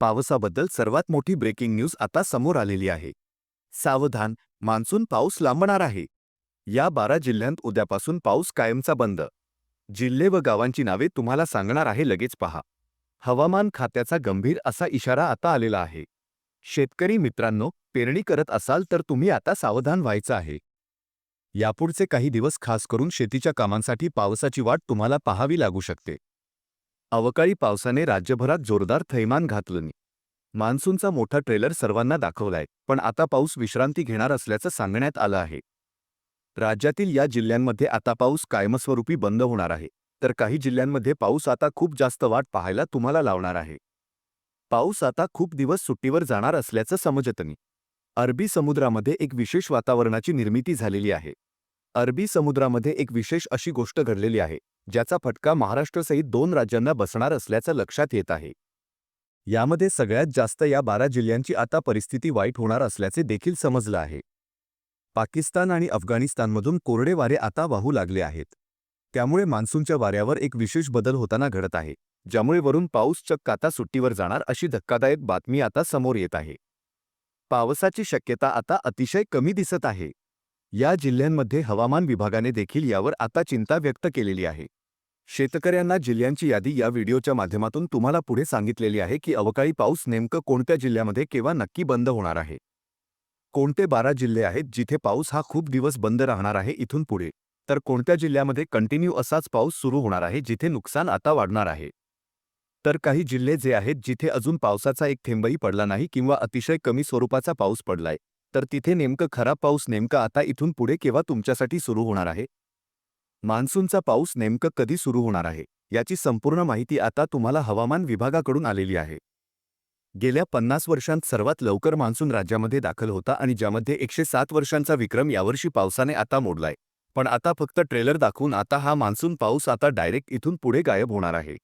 पावसाबद्दल सर्वात मोठी breaking news आता समोर आलेली आहे. सावधान मान्सून पाऊस लांबणार आहे. या बारा जिल्ह्यांत उद्यापासून पाऊस कायमचा बंद. जिल्हे व गावांची नावे तुम्हाला सांगणार आहे लगेच पहा. हवामान खात्याचा गंभीर असा इशारा आता आलेला आहे. शेतकरी मित्रांनो पेरणी करत असाल तर तुम्ही आता सावधान व्हायचं आहे. यापुढचे काही दिवस खास करून शेतीच्या कामांसाठी पावसाची वाट तुम्हाला पाहावी लागू शकते. अवकाळी पावसाने राज्यभरात जोरदार थैमान घातलं मान्सूनचा मोठा ट्रेलर सर्वांना दाखवलाय पण आता पाऊस विश्रांती घेणार असल्याचं सांगण्यात आलं आहे. राज्यातील या जिल्ह्यांमध्ये आता पाऊस कायमस्वरूपी बंद होणार आहे तर काही जिल्ह्यांमध्ये पाऊस आता खूप जास्त वाट पाहायला तुम्हाला लावणार आहे. पाऊस आता खूप दिवस सुट्टीवर जाणार असल्याचं समजतनी अरबी समुद्रामध्ये एक विशेष वातावरणाची निर्मिती झालेली आहे. अरबी समुद्रामध्ये एक विशेष अशी गोष्ट घडलेली आहे ज्याचा फटका महाराष्ट्रसहित दोन राज्यांना बसणार असल्याचं लक्षात येत आहे. यामध्ये सगळ्यात जास्त या बारा जिल्ह्यांची आता परिस्थिती वाईट होणार असल्याचे देखील समजलं आहे. पाकिस्तान आणि अफगाणिस्तानमधून कोरडे वारे आता वाहू लागले आहेत. त्यामुळे मान्सूनच्या वाऱ्यावर एक विशेष बदल होताना घडत आहे ज्यामुळे वरून पाऊस चक्क आता सुट्टीवर जाणार अशी धक्कादायक बातमी आता समोर येत आहे. पावसाची शक्यता आता अतिशय कमी दिसत आहे. या जिल्ह्यांमध्ये हवामान विभागाने देखील यावर आता चिंता व्यक्त केलेली आहे. शेतकऱ्यांना जिल्ह्यांची यादी या व्हिडिओच्या माध्यमातून तुम्हाला पुढे सांगितलेली आहे की अवकाळी पाऊस नेमकं कोणत्या जिल्ह्यामध्ये केव्हा नक्की बंद होणार आहे. कोणते बारा जिल्हे आहेत जिथे पाऊस हा खूप दिवस बंद राहणार आहे इथून पुढे. तर कोणत्या जिल्ह्यामध्ये कंटिन्यू असाच पाऊस सुरू होणार आहे जिथे नुकसान आता वाढणार आहे. तर काही जिल्हे जे आहेत जिथे अजून पावसाचा एक थेंबही पडला नाही किंवा अतिशय कमी स्वरूपाचा पाऊस पडलाय. तर तिथे नेमकं खराब पाऊस नेमका आता इथून पुढे केव्हा तुमच्यासाठी सुरू होणार आहे? मान्सूनचा पाऊस नेमकं कधी सुरू होणार आहे याची संपूर्ण माहिती आता तुम्हाला हवामान विभागाकडून आलेली आहे. गेल्या पन्नास वर्षांत सर्वात लवकर मान्सून राज्यामध्ये दाखल होता आणि ज्यामध्ये एकशे सात वर्षांचा विक्रम यावर्षी पावसाने आता मोडलाय. पण आता फक्त ट्रेलर दाखवून आता हा मान्सून पाऊस आता डायरेक्ट इथून पुढे गायब होणार आहे.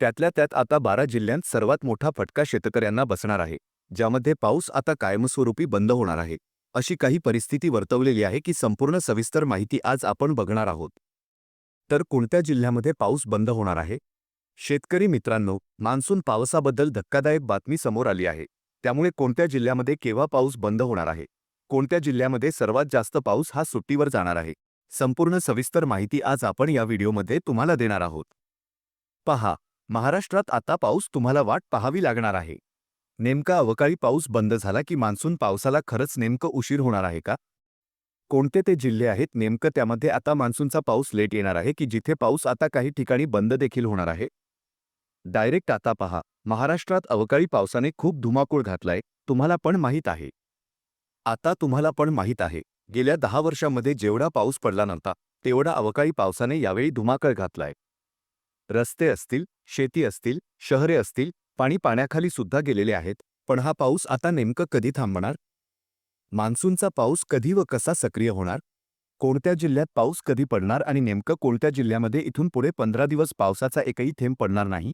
त्यातल्या त्यात आता बारा जिल्ह्यांत सर्वात मोठा फटका शेतकऱ्यांना बसणार आहे ज्यामध्ये पाऊस आता कायमस्वरूपी बंद होणार आहे. अशी काही परिस्थिती वर्तवलेली आहे की संपूर्ण सविस्तर माहिती आज आपण बघणार आहोत. तर कोणत्या जिल्ह्यामध्ये पाऊस बंद होणार आहे? शेतकरी मित्रांनो मान्सून पावसाबद्दल धक्कादायक बातमी समोर आली आहे. त्यामुळे कोणत्या जिल्ह्यामध्ये केव्हा पाऊस बंद होणार आहे? कोणत्या जिल्ह्यामध्ये सर्वात जास्त पाऊस हा सुट्टीवर जाणार आहे? संपूर्ण सविस्तर माहिती आज आपण या व्हिडिओमध्ये तुम्हाला देणार आहोत. पहा महाराष्ट्रात आता पाऊस तुम्हाला वाट पाहावी लागणार आहे. नेमका अवकाळी पाऊस बंद झाला की मान्सून पावसाला खरंच नेमकं उशीर होणार आहे का? कोणते ते जिल्हे आहेत नेमकं त्यामध्ये आता मान्सूनचा पाऊस लेट येणार आहे की जिथे पाऊस आता काही ठिकाणी बंद देखील होणार आहे? डायरेक्ट आता पहा. महाराष्ट्रात अवकाळी पावसाने खूप धुमाकूळ घातलाय तुम्हाला पण माहीत आहे. आता तुम्हाला पण माहीत आहे. गेल्या दहा वर्षांमध्ये जेवढा पाऊस पडला नव्हता तेवढा अवकाळी पावसाने यावेळी धुमाकळ घातलाय. रस्ते असतील शेती असतील शहरे असतील पाणी पाण्याखाली सुद्धा गेलेले आहेत पण हा पाऊस आता नेमकं कधी थांबणार? मान्सूनचा पाऊस कधी व कसा सक्रिय होणार? कोणत्या जिल्ह्यात पाऊस कधी पडणार आणि नेमकं कोणत्या जिल्ह्यामध्ये इथून पुढे पंधरा दिवस पावसाचा एकही थेंब पडणार नाही?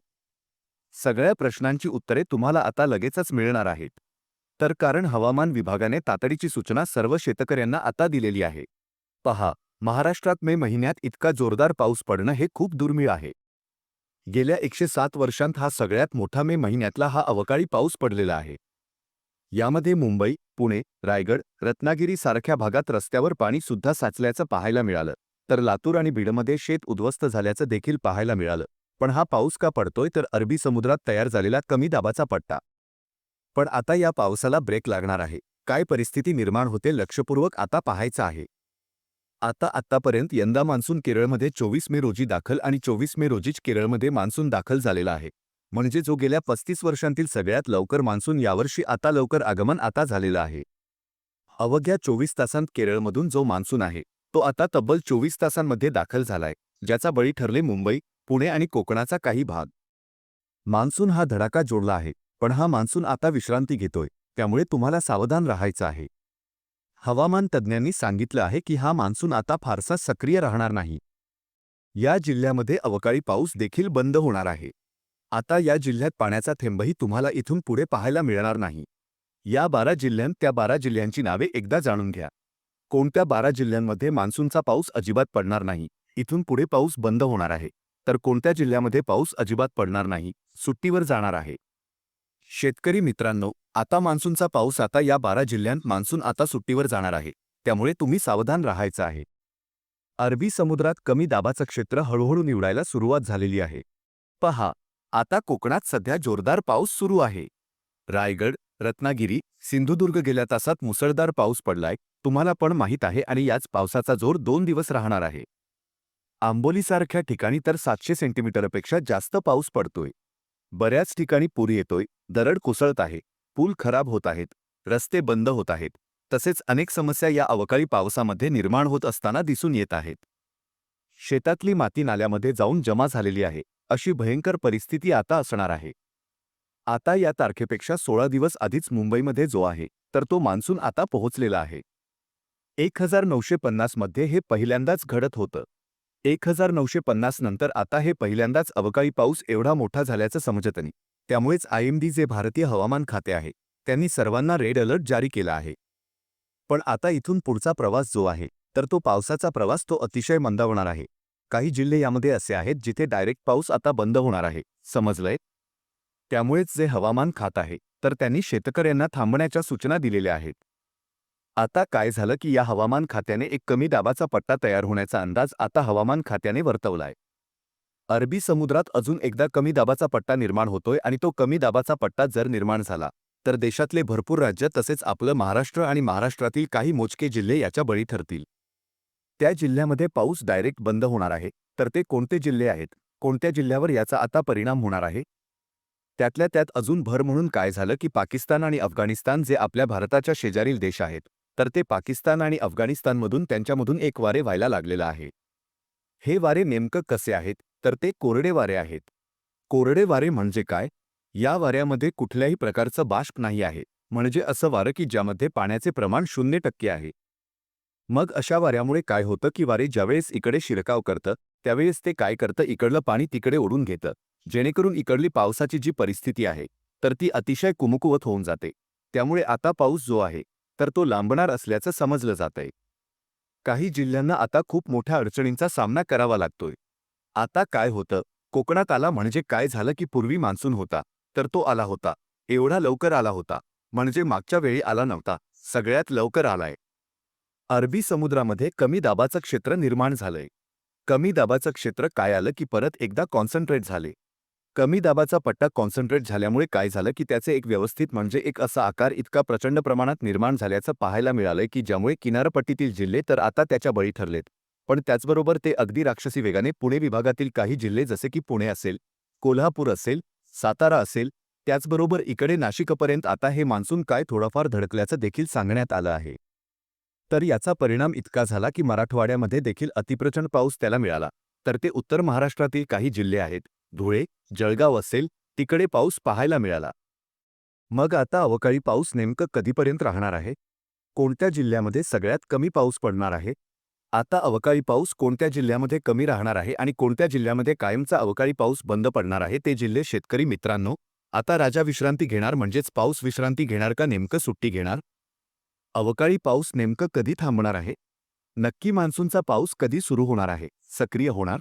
सगळ्या प्रश्नांची उत्तरे तुम्हाला आता लगेचच मिळणार आहेत. तर कारण हवामान विभागाने तातडीची सूचना सर्व शेतकऱ्यांना आता दिलेली आहे. पहा महाराष्ट्रात मे महिन्यात इतका जोरदार पाऊस पडणं हे खूप दुर्मिळ आहे. गेल्या एकशे सात वर्षांत हा सगळ्यात मोठा मे महिन्यातला हा अवकाळी पाऊस पडलेला आहे. यामध्ये मुंबई पुणे रायगड रत्नागिरी सारख्या भागात रस्त्यावर पाणी सुद्धा साचल्याचं पाहायला मिळालं. तर लातूर आणि बीडमध्ये शेत उद्ध्वस्त झाल्याचं देखील पाहायला मिळालं. पण हा पाऊस का पडतोय तर अरबी समुद्रात तयार झालेला कमी दाबाचा पट्टा. पण आता या पावसाला ब्रेक लागणार आहे. काय परिस्थिती निर्माण होते लक्षपूर्वक आता पाहायचं आहे. आता आतापर्यंत यंदा मान्सून केरळमध्ये चोवीस मे रोजी दाखल आणि चोवीस मे रोजीच केरळमध्ये मान्सून दाखल झालेला आहे. म्हणजे जो गेल्या पस्तीस वर्षांतील सगळ्यात लवकर मान्सून यावर्षी आता लवकर आगमन आता झालेलं आहे. अवघ्या चोवीस तासांत केरळमधून जो मान्सून आहे तो आता तब्बल चोवीस तासांमध्ये दाखल झालाय ज्याचा बळी ठरले मुंबई पुणे आणि कोकणाचा काही भाग. मान्सून हा धडाका जोडला आहे पण हा मान्सून आता विश्रांती घेतोय त्यामुळे तुम्हाला सावधान राहायचं आहे. हवामान तज्ज्ञांनी सांगितलं आहे की हा मान्सून आता फारसा सक्रिय राहणार नाही. या जिल्ह्यामध्ये अवकाळी पाऊस देखील बंद होणार आहे. आता या जिल्ह्यात पाण्याचा थेंबही तुम्हाला इथून पुढे पाहायला मिळणार नाही. या बारा जिल्ह्यांत त्या बारा जिल्ह्यांची नावे एकदा जाणून घ्या. कोणत्या बारा जिल्ह्यांमध्ये मान्सूनचा पाऊस अजिबात पडणार नाही? इथून पुढे पाऊस बंद होणार आहे. तर कोणत्या जिल्ह्यामध्ये पाऊस अजिबात पडणार नाही? सुट्टीवर जाणार आहे. शेतकरी मित्रांनो आता मान्सूनचा पाऊस आता या बारा जिल्ह्यांत मान्सून आता सुट्टीवर जाणार आहे. त्यामुळे तुम्ही सावधान राहायचं आहे. अरबी समुद्रात कमी दाबाचं क्षेत्र हळूहळू निवडायला सुरुवात झालेली आहे. पहा आता कोकणात सध्या जोरदार पाऊस सुरू आहे. रायगड रत्नागिरी सिंधुदुर्ग गेल्या तासात मुसळधार पाऊस पडलाय तुम्हाला पण माहीत आहे आणि याच पावसाचा जोर दोन दिवस राहणार आहे. आंबोलीसारख्या ठिकाणी तर सातशे सेंटीमीटरपेक्षा जास्त पाऊस पडतोय. बऱ्याच ठिकाणी पूर येतोय दरड कोसळत आहे पूल खराब होत आहेत रस्ते बंद होत आहेत तसेच अनेक समस्या या अवकाळी पावसामध्ये निर्माण होत असताना दिसून येत आहेत. शेतातली माती नाल्यामध्ये जाऊन जमा झालेली आहे अशी भयंकर परिस्थिती आता असणार आहे. आता या तारखेपेक्षा सोळा दिवस आधीच मुंबईमध्ये जो आहे तर तो मान्सून आता पोहोचलेला आहे. एक हजार नऊशे पन्नासमध्ये हे पहिल्यांदाच घडत होतं. एक हजार नऊशे पन्नास नंतर आता हे पहिल्यांदाच अवकाळी पाऊस एवढा मोठा झाल्याचं समजतनी त्यामुळेच आयएमडी जे भारतीय हवामान खाते आहे. त्यांनी सर्वांना रेड अलर्ट जारी केला आहे. पण आता इथून पुढचा प्रवास जो आहे तर तो पावसाचा प्रवास तो अतिशय मंदावणार आहे. काही जिल्हे यामध्ये असे आहेत जिथे डायरेक्ट पाऊस आता बंद होणार आहे. समजलंय? त्यामुळेच जे हवामान खात आहे तर त्यांनी शेतकऱ्यांना थांबण्याच्या सूचना दिलेल्या आहेत. आता काय झालं की या हवामान खात्याने एक कमी दाबाचा पट्टा तयार होण्याचा अंदाज आता हवामान खात्याने वर्तवलाय. अरबी समुद्रात अजून एकदा कमी दाबाचा पट्टा निर्माण होतोय आणि तो कमी दाबाचा पट्टा जर निर्माण झाला तर देशातले भरपूर राज्य तसेच आपलं महाराष्ट्र आणि महाराष्ट्रातील काही मोजके जिल्हे याच्या बळी ठरतील. त्या जिल्ह्यामध्ये पाऊस डायरेक्ट बंद होणार आहे तर ते कोणते जिल्हे आहेत कोणत्या जिल्ह्यावर याचा आता परिणाम होणार आहे? त्यातल्या त्यात अजून भर म्हणून काय झालं की पाकिस्तान आणि अफगाणिस्तान जे आपल्या भारताच्या शेजारील देश आहेत तर ते पाकिस्तान आणि अफगाणिस्तानमधून त्यांच्यामधून एक वारे व्हायला लागलेलं आहे. हे वारे नेमकं कसे आहेत? तर ते कोरडे वारे आहेत. कोरडे वारे म्हणजे काय? या वाऱ्यामध्ये कुठल्याही प्रकारचं बाष्प नाही आहे. म्हणजे असं वारं की ज्यामध्ये पाण्याचे प्रमाण शून्य टक्के आहे. मग अशा वाऱ्यामुळे काय होतं की वारे ज्यावेळेस इकडे शिरकाव करतं त्यावेळेस ते काय करतं? इकडलं पाणी तिकडे ओढून घेतं. जेणेकरून इकडली पावसाची जी परिस्थिती आहे तर ती अतिशय कुमकुवत होऊन जाते. त्यामुळे आता पाऊस जो आहे तर तो लांबणार असल्याचं समजलं जातंय. काही जिल्ह्यांना आता खूप मोठ्या अडचणींचा सामना करावा लागतोय. आता काय होतं? कोकणात आला म्हणजे काय झालं की पूर्वी मान्सून होता तर तो आला होता. एवढा लवकर आला होता म्हणजे मागच्या वेळी आला नव्हता. सगळ्यात लवकर आलाय. अरबी समुद्रामध्ये कमी दाबाचं क्षेत्र निर्माण झालंय. कमी दाबाचं क्षेत्र काय आलं की परत एकदा कॉन्सन्ट्रेट झाले. कमी दाबाचा पट्टा कॉन्सन्ट्रेट झाल्यामुळे काय झालं की त्याचे एक व्यवस्थित म्हणजे एक असा आकार इतका प्रचंड प्रमाणात निर्माण झाल्याचं पाहायला मिळालंय की ज्यामुळे किनारपट्टीतील जिल्हे तर आता त्याच्या बळी ठरलेत. पण त्याचबरोबर ते अगदी राक्षसी वेगाने पुणे विभागातील काही जिल्हे जसे की पुणे असेल कोल्हापूर असेल सातारा असेल त्याचबरोबर इकडे नाशिकपर्यंत आता हे मान्सून काय थोडंफार धडकल्याचं देखील सांगण्यात आलं आहे. तर याचा परिणाम इतका झाला की मराठवाड्यामध्ये देखील अतिप्रचंड पाऊस त्याला मिळाला. तर ते उत्तर महाराष्ट्रातील काही जिल्हे आहेत धुळे जळगाव असेल तिकडे पाऊस पाहायला मिळाला. मग आता अवकाळी पाऊस नेमकं कधीपर्यंत राहणार आहे? कोणत्या जिल्ह्यामध्ये सगळ्यात कमी पाऊस पडणार आहे? आता अवकाळी पाऊस कोणत्या जिल्ह्यामध्ये कमी राहणार आहे आणि कोणत्या जिल्ह्यामध्ये कायमचा अवकाळी पाऊस बंद पडणार आहे ते जिल्हे शेतकरी मित्रांनो आता राजा विश्रांती घेणार म्हणजेच पाऊस विश्रांती घेणार का नेमकं सुट्टी घेणार? अवकाळी पाऊस नेमकं कधी थांबणार आहे? नक्की मान्सूनचा पाऊस कधी सुरू होणार आहे? सक्रिय होणार?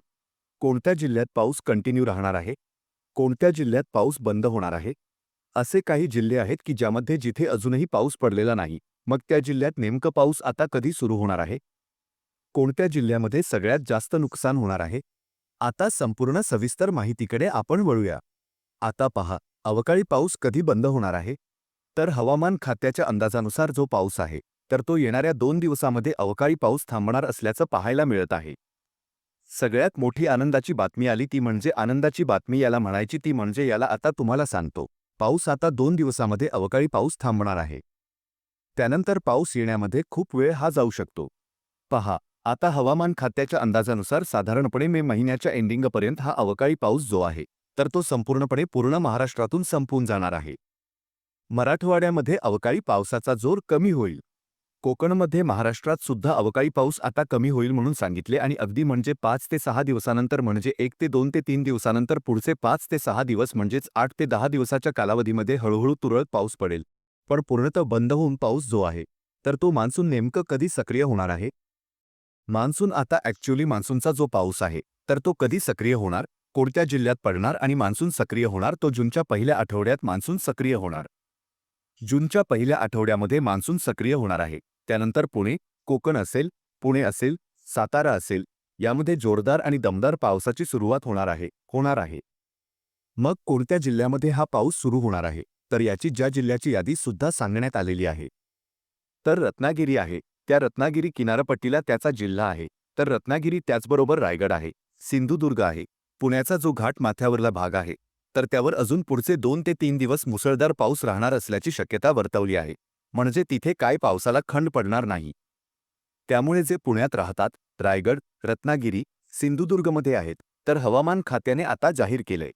कोणत्या जिल्ह्यात पाऊस कंटिन्यू राहणार आहे? कोणत्या जिल्ह्यात पाऊस बंद होणार आहे? असे काही जिल्हे आहेत की ज्यामध्ये जिथे अजूनही पाऊस पडलेला नाही मग त्या जिल्ह्यात नेमकं पाऊस आता कधी सुरू होणार आहे? कोणत्या जिल्ह्यामध्ये सगळ्यात जास्त नुकसान होणार आहे? आता संपूर्ण सविस्तर माहितीकडे आपण वळूया. आता पहा अवकाळी पाऊस कधी बंद होणार आहे? तर हवामान खात्याच्या अंदाजानुसार जो पाऊस आहे तर तो येणाऱ्या दोन दिवसामध्ये अवकाळी पाऊस थांबणार असल्याचं पाहायला मिळत आहे. सगळ्यात मोठी आनंदाची बातमी आली ती म्हणजे आनंदाची बातमी याला म्हणायची ती म्हणजे याला आता तुम्हाला सांगतो. पाऊस आता दोन दिवसामध्ये अवकाळी पाऊस थांबणार आहे. त्यानंतर पाऊस येण्यामध्ये खूप वेळ हा जाऊ शकतो. पहा आता हवामान खात्याच्या अंदाजानुसार साधारणपणे मे महिन्याच्या एंडिंगपर्यंत हा अवकाळी पाऊस जो आहे तर तो संपूर्णपणे पूर्ण महाराष्ट्रातून संपून जाणार आहे. मराठवाड्यामध्ये अवकाळी पावसाचा जोर कमी होईल. कोकणमध्ये महाराष्ट्रात सुद्धा अवकाळी पाऊस आता कमी होईल म्हणून सांगितले आणि अगदी म्हणजे पाच ते सहा दिवसानंतर म्हणजे एक ते दोन ते तीन दिवसानंतर पुढचे पाच ते सहा दिवस म्हणजेच आठ ते दहा दिवसाच्या कालावधीमध्ये हळूहळू तुरळक पाऊस पडेल. पण पूर्णतः बंद होऊन पाऊस जो आहे तर तो मान्सून नेमकं कधी सक्रिय होणार आहे? मान्सून आता ॲक्च्युली मान्सूनचा जो पाऊस आहे तर तो कधी सक्रिय होणार कोणत्या जिल्ह्यात पडणार आणि मान्सून सक्रिय होणार तो जूनच्या पहिल्या आठवड्यात मान्सून सक्रिय होणार. जूनच्या पहिल्या आठवड्यामध्ये मान्सून सक्रिय होणार आहे. त्यानंतर पुणे कोकण असेल पुणे असेल सातारा असेल यामध्ये जोरदार आणि दमदार पावसाची सुरुवात होणार आहे होणार आहे. मग कोणत्या जिल्ह्यामध्ये हा पाऊस सुरू होणार आहे? तर याची ज्या जिल्ह्याची यादी सुद्धा सांगण्यात आलेली आहे. तर रत्नागिरी आहे. त्या रत्नागिरी किनारपट्टीला त्याचा जिल्हा आहे. तर रत्नागिरी त्याचबरोबर रायगड आहे. सिंधुदुर्ग आहे. पुण्याचा जो घाट माथ्यावरला भाग आहे. तर त्यावर अजून पुढचे दोन ते तीन दिवस मुसळधार पाऊस राहणार असल्याची शक्यता वर्तवली आहे. म्हणजे तिथे काय पावसाला खंड पडणार नाही. त्यामुळे जे पुण्यात राहतात रायगड रत्नागिरी सिंधुदुर्गमध्ये आहेत तर हवामान खात्याने आता जाहीर केलंय.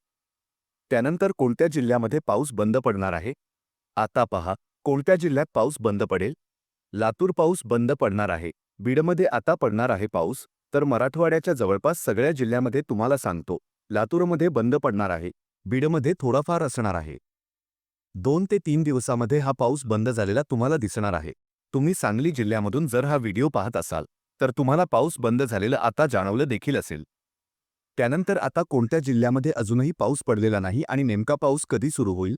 त्यानंतर कोणत्या जिल्ह्यामध्ये पाऊस बंद पडणार आहे? आता पहा कोणत्या जिल्ह्यात पाऊस बंद पडेल? लातूर पाऊस बंद पडणार आहे. बीडमध्ये आता पडणार आहे पाऊस तर मराठवाड्याच्या जवळपास सगळ्या जिल्ह्यामध्ये तुम्हाला सांगतो लातूरमध्ये बंद पडणार आहे. बीडमध्ये थोडाफार असणार आहे. दोन ते तीन दिवसामध्ये हा पाऊस बंद झालेला तुम्हाला दिसणार आहे. तुम्ही सांगली जिल्ह्यामधून जर हा व्हिडिओ पाहत असाल तर तुम्हाला पाऊस बंद झालेलं आता जाणवलं देखील असेल. त्यानंतर आता कोणत्या जिल्ह्यामध्ये अजूनही पाऊस पडलेला नाही आणि नेमका पाऊस कधी सुरू होईल?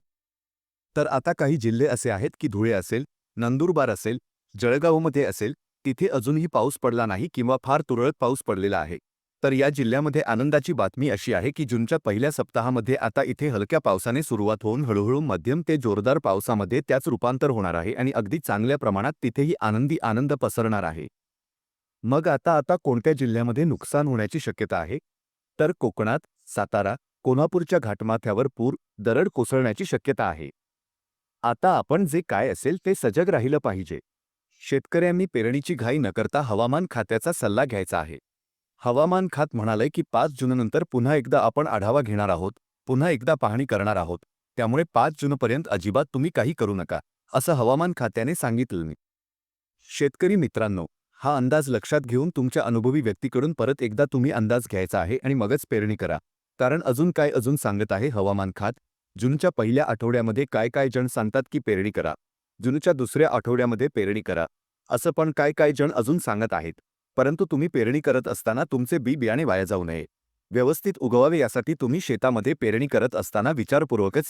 तर आता काही जिल्हे असे आहेत की धुळे असेल नंदुरबार असेल जळगावमध्ये असेल तिथे अजूनही पाऊस पडला नाही किंवा फार तुरळक पाऊस पडलेला आहे. तर या जिल्ह्यामध्ये आनंदाची बातमी अशी आहे की जूनच्या पहिल्या सप्ताहामध्ये आता इथे हलक्या पावसाने सुरुवात होऊन हळूहळू मध्यम ते जोरदार पावसामध्ये त्याच रूपांतर होणार आहे आणि अगदी चांगल्या प्रमाणात तिथेही आनंदी आनंद पसरणार आहे. मग आता आता कोणत्या जिल्ह्यामध्ये नुकसान होण्याची शक्यता आहे? तर कोकणात सातारा कोल्हापूरच्या घाटमाथ्यावर पूर दरड कोसळण्याची शक्यता आहे. आता आपण जे काय असेल ते सजग राहिलं पाहिजे. शेतकऱ्यांनी पेरणीची घाई न करता हवामान खात्याचा सल्ला घ्यायचा आहे. हवामान खात म्हणालंय की पाच जूननंतर पुन्हा एकदा आपण आढावा घेणार आहोत पुन्हा एकदा पाहणी करणार आहोत त्यामुळे पाच जूनपर्यंत अजिबात तुम्ही काही करू नका असं हवामान खात्याने सांगितलं शेतकरी मित्रांनो हा अंदाज लक्षात घेऊन तुमच्या अनुभवी व्यक्तीकडून परत एकदा तुम्ही अंदाज घ्यायचा आहे आणि मगच पेरणी करा कारण अजून काय अजून सांगत आहे हवामान खात जूनच्या पहिल्या आठवड्यामध्ये काय काय जण सांगतात की पेरणी करा जूनच्या दुसऱ्या आठवड्यामध्ये पेरणी करा असं पण काय काय जण अजून सांगत आहेत. परंतु तुम्ही पेरणी करत असताना तुमचे बी बियाणे वाया जाऊ नये. व्यवस्थित उगवावे यासाठी तुम्ही शेतामध्ये पेरणी करत असताना विचारपूर्वकच